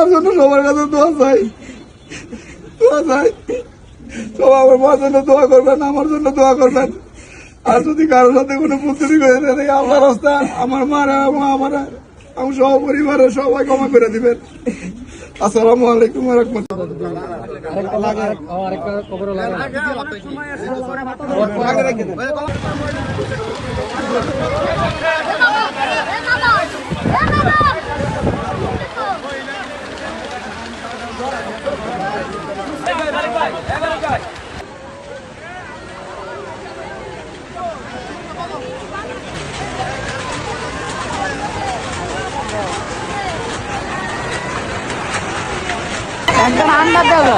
আমার জন্য সবার কাছে দোয়া চাই। দোয়া চাই। সব আমার মার জন্য দোয়া করবেন আমার জন্য দোয়া করবেন। আর যদি কারোর সাথে কোনো পুতুরি করে দেয় আল্লাহ রাস্তা আমার মারা মা আমার আমার সহ পরিবারের সবাই ক্ষমা করে দিবেন। আসসালামু আলাইকুম রহমতুল্লাহ। আন্ডার দেবো